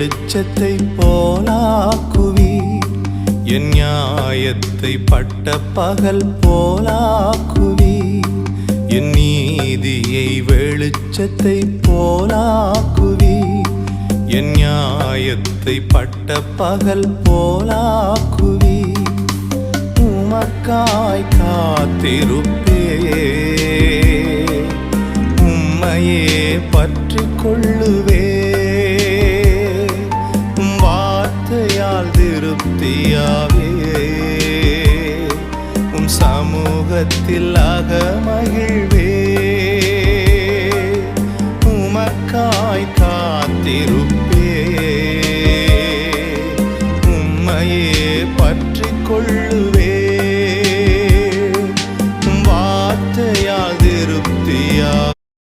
வெளிச்சத்தை போலாக்குவி. என் நியாயத்தை பட்ட பகல் போலாக்குவி. என் நீதியை வெளிச்சத்தை போலாக்குவி. என் நியாயத்தை பட்ட பகல் போலாக்குவி. உமக்காய் காத்திருப்பே உம்மையே பற்றி கொள்ளுவே திருப்தியாவே உம் சமூகத்தில் ஆக மகிழ்வே உமக்காய் காத்திருப்பே. உம்மையே